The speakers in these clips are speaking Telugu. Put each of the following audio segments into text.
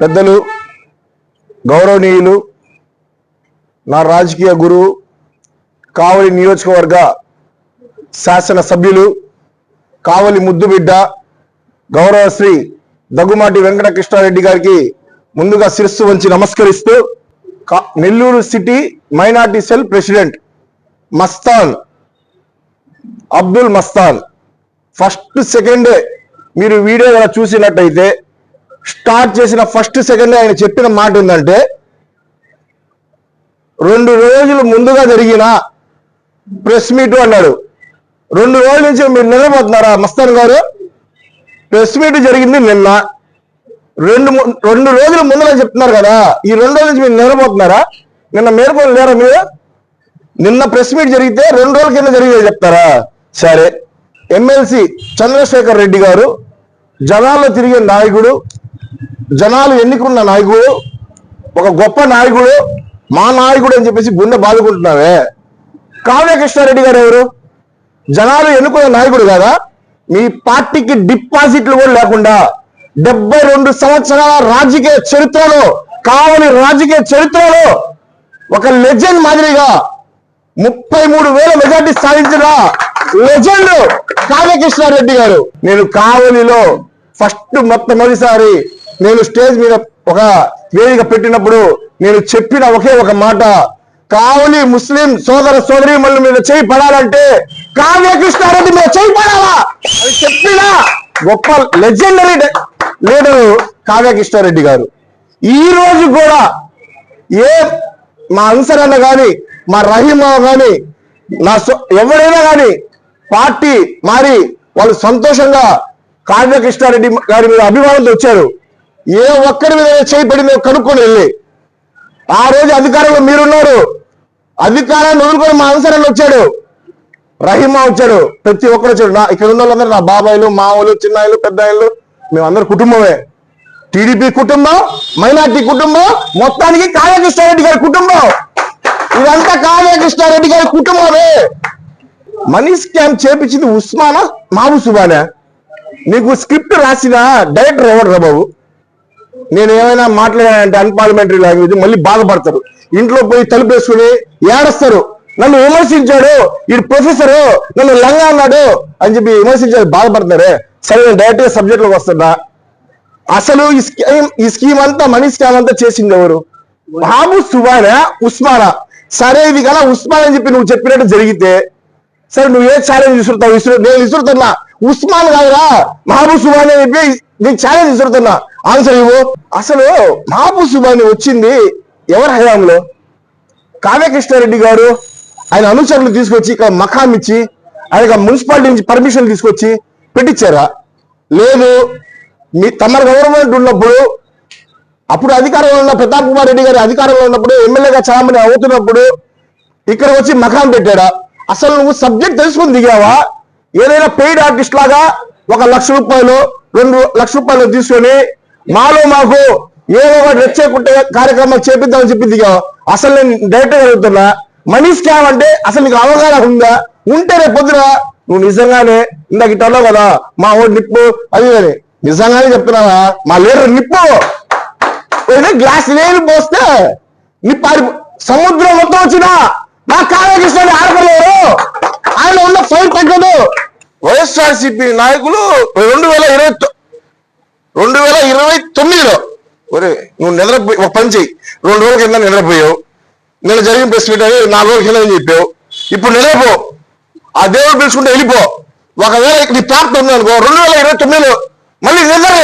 పెద్దలు గౌరవనీయులు నా రాజకీయ గురువు కావలి నియోజకవర్గ శాసన సభ్యులు కావలి ముద్దుబిడ్డ గౌరవశ్రీ దగ్గుమాటి వెంకటకృష్ణారెడ్డి గారికి ముందుగా శిరస్సు వంచి నమస్కరిస్తూ Nellore city minority cell president Mastan Abdul Mastan first second మీరు వీడియో చూసినట్టయితే స్టార్ట్ చేసిన ఫస్ట్ సెకండ్ ఆయన చెప్పిన మాట ఏంటంటే రెండు రోజులు ముందుగా జరిగిన ప్రెస్ మీట్ అన్నాడు. రెండు రోజుల నుంచి మీరు నిలబోతున్నారా మస్తాన్ గారు? ప్రెస్ మీట్ జరిగింది నిన్న. రెండు రెండు రోజుల ముందుగా చెప్తున్నారు కదా ఈ రెండు రోజుల నుంచి మీరు నిలబోతున్నారా నిన్న మేరకొని లేరా మీరు? నిన్న ప్రెస్ మీట్ జరిగితే రెండు రోజుల కింద జరిగేది చెప్తారా? సరే. ఎమ్మెల్సీ చంద్రశేఖర్ రెడ్డి గారు జనాల్లో తిరిగే నాయకుడు జనాలు ఎన్నుకున్న నాయకుడు ఒక గొప్ప నాయకుడు మా నాయకుడు అని చెప్పేసి గుండె బాదుకుంటున్నావే. కావ్య కృష్ణారెడ్డి గారు ఎవరు? జనాలు ఎన్నుకున్న నాయకుడు కదా? మీ పార్టీకి డిపాజిట్లు కూడా లేకుండా డెబ్బై రెండు సంవత్సరాల రాజకీయ చరిత్రలో కావలి రాజకీయ చరిత్రలో ఒక లెజెండ్ మాదిరిగా ముప్పై మూడు వేల మెజార్టీ సాధించిన లెజెండ్ కావ్యకృష్ణారెడ్డి గారు. నేను కావలిలో ఫస్ట్ మొట్టమొదటిసారి నేను స్టేజ్ మీద ఒక వేదిక పెట్టినప్పుడు నేను చెప్పిన ఒకే ఒక మాట కావలి ముస్లిం సోదర సోదరి మళ్ళీ మీద చేయి పడాలంటే కావ్య కృష్ణారెడ్డి మీద చేయి పడాలా? అని చెప్పిన గొప్ప లెజెండరీ లీడరు కావ్యకృష్ణారెడ్డి గారు. ఈ రోజు కూడా ఏ మా అన్సరన్న గాని మా రహీమా గాని నా సో- ఎవరైనా గాని పార్టీ మారి వాళ్ళు సంతోషంగా కావ్య కృష్ణారెడ్డి గారి మీద అభిమానంతో వచ్చారు. ఏ ఒక్కడి మీద చేయబడిందో కనుక్కొని వెళ్ళి. ఆ రోజు అధికారంలో మీరున్నారు. అధికారాన్ని వదులుకొని మా అన్సరన్న వచ్చాడు. రహీమా వచ్చాడు. ప్రతి ఒక్కరు వచ్చాడు. నా ఇక్కడ ఉన్న వాళ్ళందరూ నా బాబాయిలు మావులు చిన్నాయిలు పెద్దాయిలు మేమందరూ కుటుంబమే. టీడీపీ కుటుంబం మైనార్టీ కుటుంబం మొత్తానికి కాళకృష్ణారెడ్డి గారి కుటుంబం. ఇదంతా కాళకృష్ణారెడ్డి గారి కుటుంబమే. మనీ స్కామ్ చేపించింది ఉస్మానా? మాబు సుబానా? నీకు స్క్రిప్ట్ రాసిన డైరెక్టర్ ఎవరు రా బాబు? నేను ఏమైనా మాట్లాడానంటే అన్పార్లమెంటరీ లాంగ్వేజ్ మళ్ళీ బాధపడతారు. ఇంట్లో పోయి తలుపు ఏడస్తారు. నన్ను విమర్శించాడు. ఈ ప్రొఫెసర్ నన్ను లంగా అన్నాడు అని చెప్పి విమర్శించాడు. బాధపడతారే సరే నేను డైరెక్ట్గా సబ్జెక్ట్లోకి వస్తున్నా. అసలు ఈ స్కీమ్ ఈ స్కీమ్ అంతా మనీ స్కామ్ అంతా చేసింది ఎవరు? బాబు సుబానా ఉస్మానా. సరే ఇది కదా ఉస్మాన్ అని చెప్పి నువ్వు చెప్పినట్టు జరిగితే సరే నువ్వు ఏ ఛాలెంజ్ విసురుతావు? విసురు నేను విసురుతున్నా. ఉస్మాన్ కాదురా. మహబూబ్ సుబాన్ అని చెప్పి నేను ఛాలెంజ్ విసురుతున్నా. ఆన్సర్ ఇవ్వు. అసలు మాపు సుబాని వచ్చింది ఎవరి హయాంలో? కావ్యకృష్ణారెడ్డి గారు ఆయన అనుచరులు తీసుకొచ్చి ఇక్కడ మకాం ఇచ్చి ఆయన మున్సిపాలిటీ నుంచి పర్మిషన్ తీసుకొచ్చి పెట్టించారా లేదు. మీ తమ గవర్నమెంట్ ఉన్నప్పుడు అప్పుడు అధికారంలో ఉన్న ప్రతాప్ కుమార్ రెడ్డి గారి అధికారంలో ఉన్నప్పుడు ఎమ్మెల్యేగా చాలామంది అవుతున్నప్పుడు ఇక్కడ వచ్చి మకాం పెట్టాడా అసలు నువ్వు సబ్జెక్ట్ తెలుసుకొని దిగావా? ఏదైనా పెయిడ్ ఆర్టిస్ట్ లాగా ఒక లక్ష రూపాయలు రెండు లక్ష రూపాయలు తీసుకొని మాలో మాకు ఏదో ఒకటి రెచ్చకుంటే కార్యక్రమాలు చేపిద్దామని చెప్పి అసలు నేను డైరెక్ట్ అడుగుతున్నా మనీ స్కామ్ అంటే అసలు నీకు అవగాహన ఉందా? ఉంటే రేపు పొద్దున నువ్వు నిజంగానే ఇందాక ఇట్లా కదా మా ఓడి నిప్పు అది అని. నిజంగానే చెప్తున్నావా? మా లేరు నిప్పు. గ్లాస్ లేని పోస్తే నిప్పు సముద్రం మొత్తం వచ్చినా నా కాలేజీ ఆడపడలేరు ఆయన ఉన్న ఫైల్ తగ్గదు. వైఎస్ఆర్సీపీ నాయకులు రెండు వేల ఇరవై రెండు వేల ఇరవై తొమ్మిదిలో. ఒరే నువ్వు నిద్రపోయి ఒక పని చెయ్యి. రెండు రోజుల కింద నిద్రపోయావు. నేను జరిగిన ప్రెస్ మీట్ అని నాలుగు రోజుల కింద అని చెప్పావు. ఇప్పుడు నిద్రపో. ఆ దేవుడు పిలుచుకుంటే వెళ్ళిపో. ఒకవేళ నీ ప్రాప్తం ఉంది అనుకో రెండు వేల ఇరవై తొమ్మిదిలో మళ్ళీ నిద్ర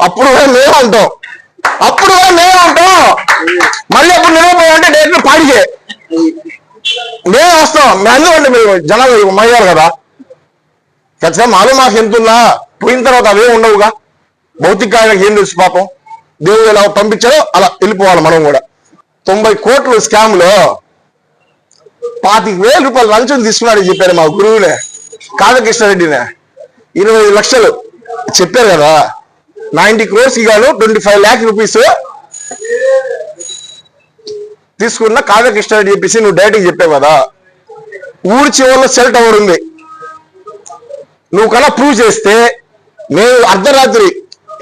అప్పుడు కూడా మేము అంటాం అప్పుడు కూడా మేము అంటాం మళ్ళీ అప్పుడు నిద్రపోయాలంటే డైరెక్ట్ పాడికే మేము వస్తాం. మేము అందుకంటే మీరు. జనాలు మయ్యారు కదా. ఖచ్చితంగా మాలో మాకు ఎంత ఉన్నా పోయిన తర్వాత అవే ఉండవుగా. భౌతిక ఏం తెలుసు పాపం? దేవుడు ఎలా పంపించారో అలా వెళ్ళిపోవాలి మనం కూడా. తొంభై కోట్ల స్కామ్లో పాతిక వేల రూపాయలు లంచం తీసుకున్నాడు చెప్పారు మా గురువునే కాదకృష్ణారెడ్డినే ఇరవై ఐదు లక్షలు చెప్పారు కదా నైన్టీ క్రోర్స్ గాను ట్వంటీ ఫైవ్ ల్యాక్ రూపీస్ తీసుకున్న కాదకృష్ణారెడ్డి చెప్పేసి నువ్వు డైరెక్ట్ చెప్పావు కదా. ఊరి చివరిలో సెల్ టవర్ ఉంది. నువ్వు కన్నా ప్రూవ్ చేస్తే నేను అర్ధరాత్రి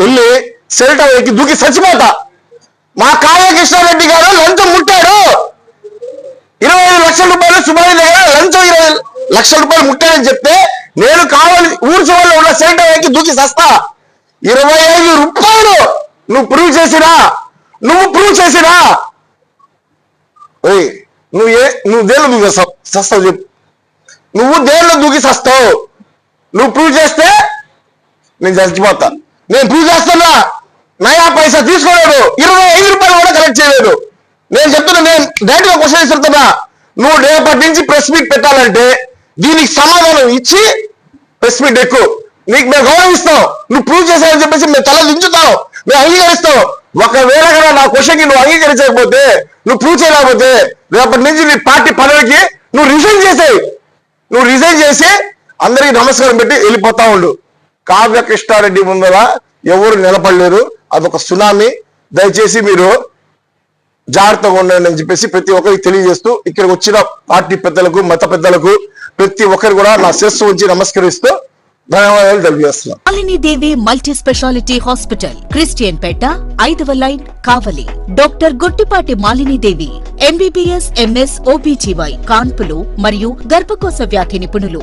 వెళ్ళి సెల్ ఎక్కి దూకి చచ్చిపోతా. మా కావ్య కృష్ణారెడ్డి గారు లంచం ముట్టాడు. ఇరవై ఐదు లక్షల రూపాయలు సుమారు దగ్గర లంచం ఇరవై లక్షల రూపాయలు ముట్టాడని చెప్తే నేను కావాలి ఊరు చివరిలో ఉన్న సెంటర్ దూకి సస్తా ఇరవై ఐదు రూపాయలు నువ్వు ప్రూవ్ చేసిరా నువ్వు ప్రూవ్ చేసిరా ఓయ్ నువ్వు ఏ నువ్వు దేనిలో దూకి సస్తావు చెప్పు. నువ్వు దేనిలో దూకి సస్తావు నువ్వు ప్రూవ్ చేస్తే నేను చచ్చిపోతాను నేను ప్రూవ్ చేస్తున్నా. నయా పైసా తీసుకోలేడు ఇరవై ఐదు రూపాయలు కూడా కలెక్ట్ చేయలేదు. నేను చెప్తున్నా నేను డైరెక్ట్గా క్వశ్చన్ ఇస్తున్నా నువ్వు రేపటి నుంచి ప్రెస్ మీట్ పెట్టాలంటే దీనికి సమాధానం ఇచ్చి ప్రెస్ మీట్ ఎక్కువ నీకు మేము గౌరవిస్తాం. నువ్వు ప్రూవ్ చేశావని చెప్పేసి మేము తల దించుతాం. మేము అంగీకరిస్తాం. ఒకవేళ కనుక నా క్వశ్చన్కి నువ్వు అంగీకరించకపోతే నువ్వు ప్రూవ్ చేయలేకపోతే రేపటి నుంచి నీ పార్టీ పదవికి నువ్వు రిజైన్ చేసేయి. నువ్వు రిజైన్ చేసి అందరికి నమస్కారం పెట్టి వెళ్ళిపోతా ఉండు. కావ్య కృష్ణారెడ్డి ముందర ఎవరు నిలబడలేరు. అదొక సునామీ. దయచేసి మీరు జాగ్రత్తగా ఉండండి అని చెప్పేసి ప్రతి ఒక్కరికి తెలియజేస్తూ ఇక్కడికి వచ్చిన పార్టీ పెద్దలకు మత పెద్దలకు ప్రతి ఒక్కరు కూడా నా శిరస్సు ఉంచి నమస్కరిస్తూ ధన్యవాదాలు Malini Devi multi speciality hospital Christian Peta ఐదవ line Kavali. Doctor Guttipati Malini Devi MBBS MS OBGY కాన్పులు మరియు గర్భకోశ వ్యాధి నిపుణులు.